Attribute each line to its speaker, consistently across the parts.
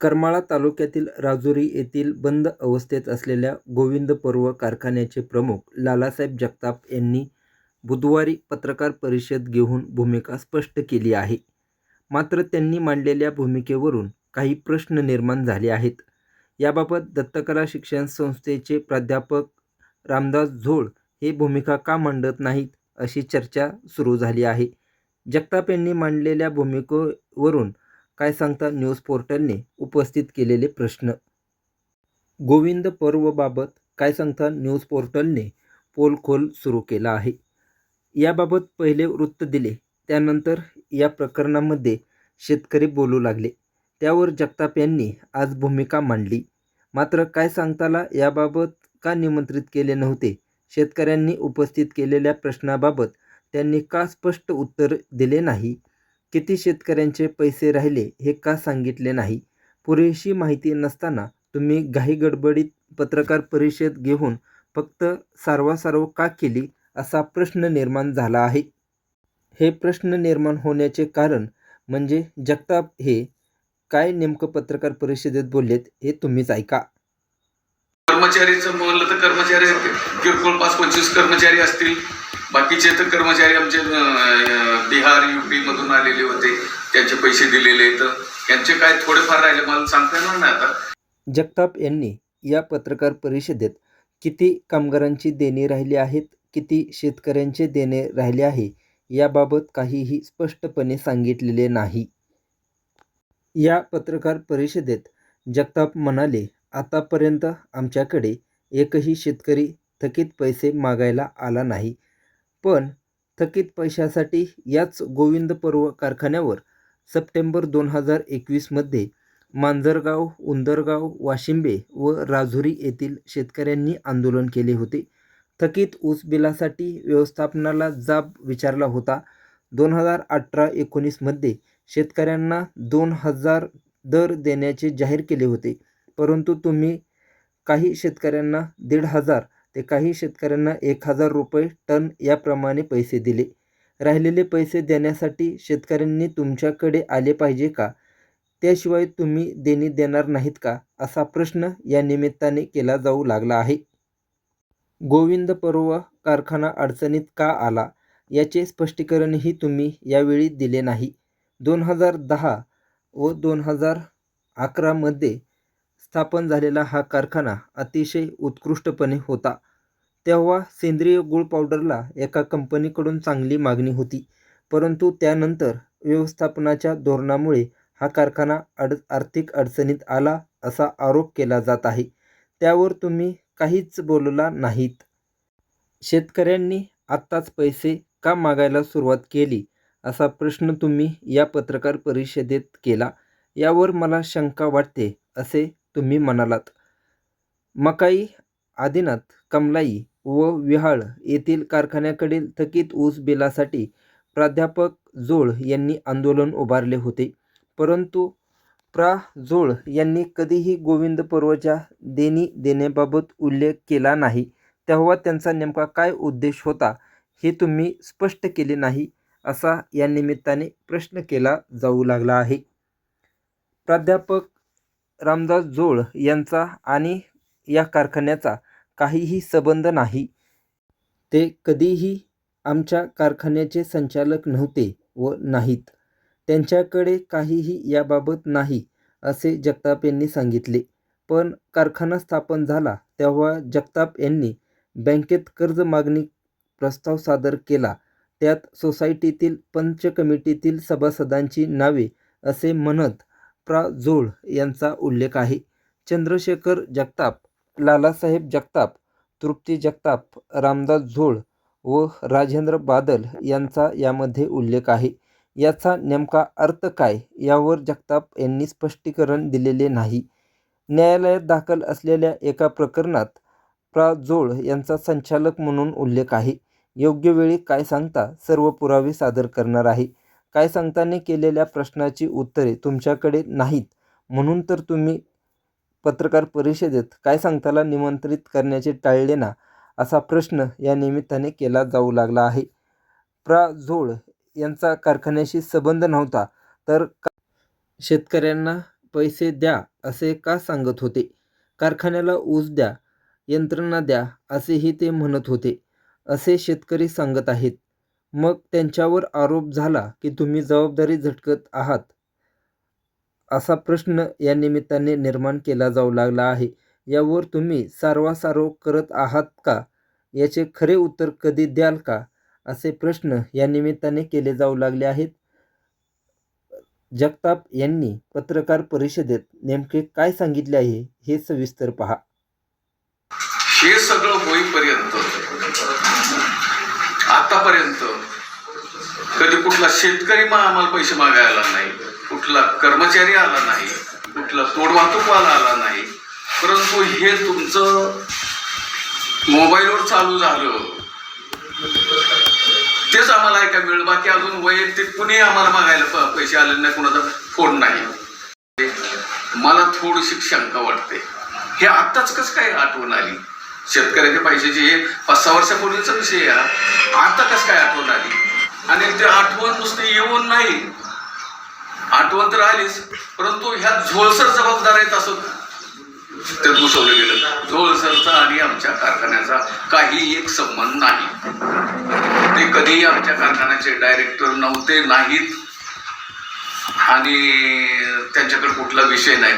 Speaker 1: करमाळा तालुक्यातील राजुरी येथील बंद अवस्थेत असलेल्या गोविंद पर्व कारखान्याचे प्रमुख लालासाहेब जगताप यांनी बुधवारी पत्रकार परिषद घेऊन भूमिका स्पष्ट केली आहे. मात्र त्यांनी मांडलेल्या भूमिकेवरून काही प्रश्न निर्माण झाले आहेत. याबाबत दत्तकला शिक्षण संस्थेचे प्राध्यापक रामदास झोळ हे भूमिका का मांडत नाहीत, अशी चर्चा सुरू झाली आहे. जगताप यांनी मांडलेल्या भूमिकेवरून काय सांगता न्यूज पोर्टलने उपस्थित केलेले प्रश्न. गोविंद पर्वबाबत काय सांगता न्यूज पोर्टलने पोलखोल सुरू केला आहे. याबाबत पहिले वृत्त दिले. त्यानंतर या प्रकरणामध्ये शेतकरी बोलू लागले. त्यावर जगताप यांनी आज भूमिका मांडली. मात्र काय सांगताला याबाबत का निमंत्रित केले नव्हते? शेतकऱ्यांनी उपस्थित केलेल्या प्रश्नाबाबत त्यांनी का स्पष्ट उत्तर दिले नाही? किती शेतकऱ्यांचे पैसे राहिले हे का सांगितले नाही? पुरेशी माहिती नसताना तुम्ही घाईगडबडीत पत्रकार परिषद घेऊन फक्त सारवासारव का केली, असा प्रश्न निर्माण झाला आहे. हे प्रश्न निर्माण होण्याचे कारण म्हणजे जगताप हे काय नेमकं पत्रकार परिषदेत बोललेत, हे तुम्हीच ऐका.
Speaker 2: कर्मचारीचं म्हणलं तर कर्मचारी किरकोळ पाच पंचवीस कर्मचारी असतील बाकीचे तर कर्मचारी आमचे बिहार युपी मधून आलेले होते त्यांचे पैसे दिलेले तर त्यांचे काय थोडेफार राहिले मला सांगता येणार नाही आता
Speaker 1: जगताप यांनी या पत्रकार परिषदेत किती कामगारांची देणी राहिली आहेत, किती शेतकऱ्यांचे देणे राहिले आहे, याबाबत काहीही स्पष्टपणे सांगितलेले नाही. या पत्रकार परिषदेत जगताप म्हणाले, आतापर्यंत आमच्याकडे एकही शेतकरी थकीत पैसे मागायला आला नाही. पण थकीत पैशासाठी याच गोविंद पर्व कारखान्यावर सप्टेंबर दोन हजार एकवीसमध्ये मांजरगाव, उंदरगाव, वाशिंबे व राजुरी येथील शेतकऱ्यांनी आंदोलन केले होते. थकीत ऊस बिलासाठी व्यवस्थापनाला जाब विचारला होता. दोन हजार अठरा एकोणीसमध्ये शेतकऱ्यांना दोन हजार दर देण्याचे जाहीर केले होते. परंतु तुम्ही काही शेतकऱ्यांना दीड हजार ते काही शेतकऱ्यांना एक हजार रुपये टन याप्रमाणे पैसे दिले. राहिलेले पैसे देण्यासाठी शेतकऱ्यांनी तुमच्याकडे आले पाहिजे का? त्याशिवाय तुम्ही देणी देणार नाहीत का, असा प्रश्न या निमित्ताने केला जाऊ लागला आहे. गोविंद पर्व कारखाना अडचणीत का आला, याचे स्पष्टीकरणही तुम्ही यावेळी दिले नाही. दोन हजार दहा व दोन हजार अकरामध्ये स्थापन झालेला हा कारखाना अतिशय उत्कृष्टपणे होता. तेव्हा सेंद्रिय गूळ पावडरला एका कंपनीकडून चांगली मागणी होती. परंतु त्यानंतर व्यवस्थापनाच्या धोरणामुळे हा कारखाना अड आर्थिक अडचणीत आला, असा आरोप केला जात आहे. त्यावर तुम्ही काहीच बोलला नाहीत. शेतकऱ्यांनी आत्ताच पैसे का मागायला सुरुवात केली, असा प्रश्न तुम्ही या पत्रकार परिषदेत केला. यावर मला शंका वाटते, असे तुम्ही म्हणालात. मकाई, आदिनाथ, कमलाई व विहाळ येथील कारखान्याकडील थकीत ऊस बिलासाठी प्राध्यापक जोळ यांनी आंदोलन उभारले होते. परंतु प्रा. जोळ यांनी कधीही गोविंद पर्वच्या देणी देण्याबाबत उल्लेख केला नाही. तेव्हा त्यांचा नेमका काय उद्देश होता, हे तुम्ही स्पष्ट केले नाही, असा या निमित्ताने प्रश्न केला जाऊ लागला आहे. प्राध्यापक रामदास जोळ यांचा आणि या कारखान्याचा काहीही संबंध नाही. ते कधीही आमच्या कारखान्याचे संचालक नव्हते व नाहीत. त्यांच्याकडे काहीही याबाबत नाही, असे जगताप यांनी सांगितले. पण कारखाना स्थापन झाला तेव्हा जगताप यांनी बँकेत कर्ज मागणी प्रस्ताव सादर केला. त्यात सोसायटीतील पंच कमिटीतील सभासदांची नावे असे म्हणत प्रा. जोळ यांचा उल्लेख आहे. चंद्रशेखर जगताप, लालासाहेब जगताप, तृप्ती जगताप, रामदास झोळ व राजेंद्र बादल यांचा यामध्ये उल्लेख आहे. याचा नेमका अर्थ काय, यावर जगताप यांनी स्पष्टीकरण दिलेले नाही. न्यायालयात दाखल असलेल्या एका प्रकरणात प्रा. जोळ यांचा संचालक म्हणून उल्लेख आहे. योग्य वेळी काय सांगता सर्व पुरावे सादर करणार आहे. काय सांगताने केलेल्या प्रश्नाची उत्तरे तुमच्याकडे नाहीत म्हणून तर तुम्ही पत्रकार परिषदेत काय सांगताला निमंत्रित करण्याचे टाळले ना, असा प्रश्न या निमित्ताने केला जाऊ लागला आहे. प्रा. झोळ यांचा कारखान्याशी संबंध नव्हता तर का शेतकऱ्यांना पैसे द्या असे का सांगत होते कारखान्याला ऊस द्या यंत्रणा द्या असेही ते म्हणत होते असे शेतकरी सांगत आहेत मग त्यांच्यावर आरोप झाला की तुम्ही जबाबदारी झटकत आहात असा प्रश्न या निमित्ताने निर्माण केला जाऊ लागला आहे. यावर तुम्ही सारवासारव करत आहात का? याचे खरे उत्तर कधी द्याल का? असे प्रश्न या निमित्ताने केले जाऊ लागले आहेत. जगताप यांनी पत्रकार परिषदेत नेमके काय सांगितले आहे हे सविस्तर पहा.
Speaker 2: हे सगळं होईपर्यंत आतापर्यंत कधी कुठला शेतकरी आम्हाला पैसे मागायला नाही. कुठला कर्मचारी आला नाही कुठला तोड वाहतूकवाला आला नाही परंतु हे तुमचं मोबाईलवर चालू झालं. तेच आम्हाला ऐका मिळेल. बाकी अजून वैयक्तिक कुणी आम्हाला मागायला प- पैसे आले नाही कुणाचा फोन नाही. मला थोडीशी शंका वाटते. हे आत्ताच कसं काय आठवण आली? शेतकऱ्याच्या पैशाची हे पाच सहा वर्षापूर्वीचा विषय आता कसं काय आठवण आली? आणि ते आठवण नुसती येऊन नाही. आठवण तर आलीच परंतु ह्या झोळसर जबाबदार आहेत असं ते घुसवलं गेलं. झोळसरचा आणि आमच्या कारखान्याचा काही एक संबंध नाही. ते कधीही आमच्या कारखान्याचे डायरेक्टर नव्हते नाहीत. आणि त्यांच्याकडे कुठला विषय नाही.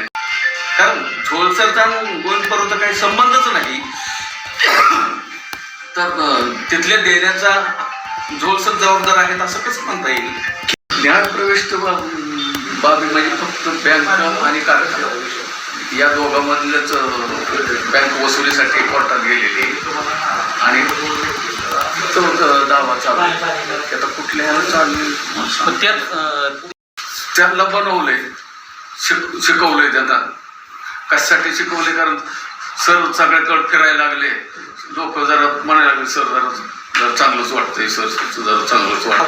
Speaker 2: कारण झोळसरचा पर्वत काही संबंधच नाही. तर तिथल्या देण्याचा झोळसर जबाबदार आहेत असं कसं म्हणता येईल? ज्ञान प्रवेश बाबी म्हणजे फक्त बँक आणि कारखाना. या दोघांमधलंच बँक वसुलीसाठी कोर्टात गेलेली. आणि तो द- दावा चालू आता कुठल्या चालू
Speaker 3: त्यात
Speaker 2: त्यांना बनवलंय. शिक शिकवलंय त्यांना. कशासाठी शिकवले कारण सर सगळ्याकडे फिरायला लागले. लोक जरा म्हणायला लागले सर जरा जरा चांगलंच वाटतंय सर जरा चांगलंच वाटतं